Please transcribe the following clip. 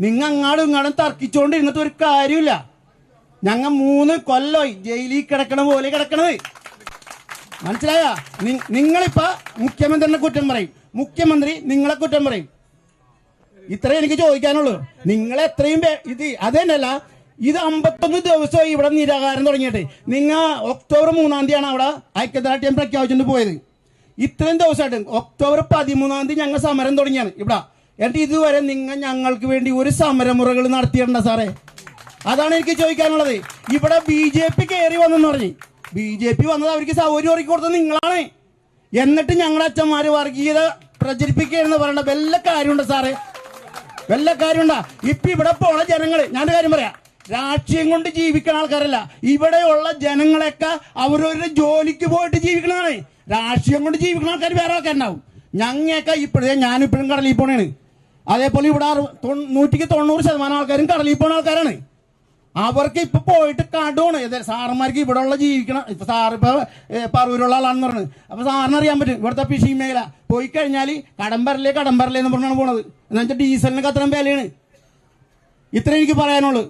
നിങ്ങ അങ്ങാടും ഇങ്ങാടും തർക്കിച്ചോണ്ട് ഇങ്ങനത്തെ ഒരു കാര്യമില്ല. ഞങ്ങ മൂന്ന് കൊല്ലമായി ജയിലിൽ കിടക്കണ പോലെ കിടക്കണത്. മനസ്സിലായ? നിങ്ങളിപ്പ മുഖ്യമന്ത്രിനെ കുറ്റം പറയും. മുഖ്യമന്ത്രി നിങ്ങളെ കുറ്റം പറയും. ഇത്രേ എനിക്ക് ചോദിക്കാനുള്ളൂ. നിങ്ങൾ എത്രയും ഇത് അത് തന്നെയല്ല ഇത് അമ്പത്തൊന്ന് ദിവസമായി ഇവിടെ നിരാകാരം തുടങ്ങിയിട്ട്. നിങ്ങൾ ഒക്ടോബർ മൂന്നാം തീയതിയാണ് അവിടെ ഐക്യദാർഢ്യം പ്രഖ്യാപിച്ചുകൊണ്ട് പോയത്. ഇത്രയും ദിവസമായിട്ട് ഒക്ടോബർ പതിമൂന്നാം തീയതി ഞങ്ങൾ സമരം തുടങ്ങിയാണ് ഇവിടെ. എന്നിട്ട് ഇതുവരെ നിങ്ങൾ ഞങ്ങൾക്ക് വേണ്ടി ഒരു സമരമുറകൾ നടത്തിയിട്ടുണ്ട് സാറേ. അതാണ് എനിക്ക് ചോദിക്കാനുള്ളത്. ഇവിടെ ബി ജെ പി കയറി വന്നെന്ന് പറഞ്ഞു. ബി ജെ പി വന്നത് അവർക്ക് സൗകര്യം ഒരുക്കി കൊടുത്തത് നിങ്ങളാണ്. എന്നിട്ട് ഞങ്ങളുടെ അച്ഛന്മാര് വർഗീയത പ്രചരിപ്പിക്കുകയെന്ന് പറയണ്ട വല്ല കാര്യമുണ്ട് സാറേ? വല്ല കാര്യമുണ്ടാ? ഇപ്പൊ ഇവിടെ പോണ ജനങ്ങൾ ഞാനൊരു കാര്യം പറയാ. രാഷ്ട്രീയം കൊണ്ട് ജീവിക്കുന്ന ആൾക്കാരല്ല. ഇവിടെയുള്ള ജനങ്ങളൊക്കെ അവരവരുടെ ജോലിക്ക് പോയിട്ട് ജീവിക്കണതാണ്. രാഷ്ട്രീയം കൊണ്ട് ജീവിക്കുന്ന ആൾക്കാർ വേറെ ആൾക്കാരുണ്ടാവും. ഞങ്ങയൊക്കെ ഇപ്പോഴേ ഞാനിപ്പോഴും കടലിൽ പോണേണ്. അതേപോലെ ഇവിടെ നൂറ്റിക്ക് തൊണ്ണൂറ് ശതമാനം ആൾക്കാരും കടലിൽ പോണ ആൾക്കാരാണ്. അവർക്ക് ഇപ്പൊ പോയിട്ട് കടുവാണ്. സാറന്മാർക്ക് ഇവിടെ ഉള്ള ജീവിക്കണം ഇപ്പൊ സാറ് ഇപ്പൊ പറവൂരുള്ള ആളാണെന്ന് പറഞ്ഞു. അപ്പൊ സാറിന് അറിയാൻ പറ്റും. ഇവിടുത്തെ പിഷി മേഖല. പോയി കഴിഞ്ഞാൽ കടം കടമ്പരല്ലേ എന്ന് പറഞ്ഞാണ് പോണത്. എന്നുവെച്ചാൽ ഡീസലിനൊക്കെ അത്രയും വിലയാണ്. ഇത്ര എനിക്ക് പറയാനുള്ളൂ.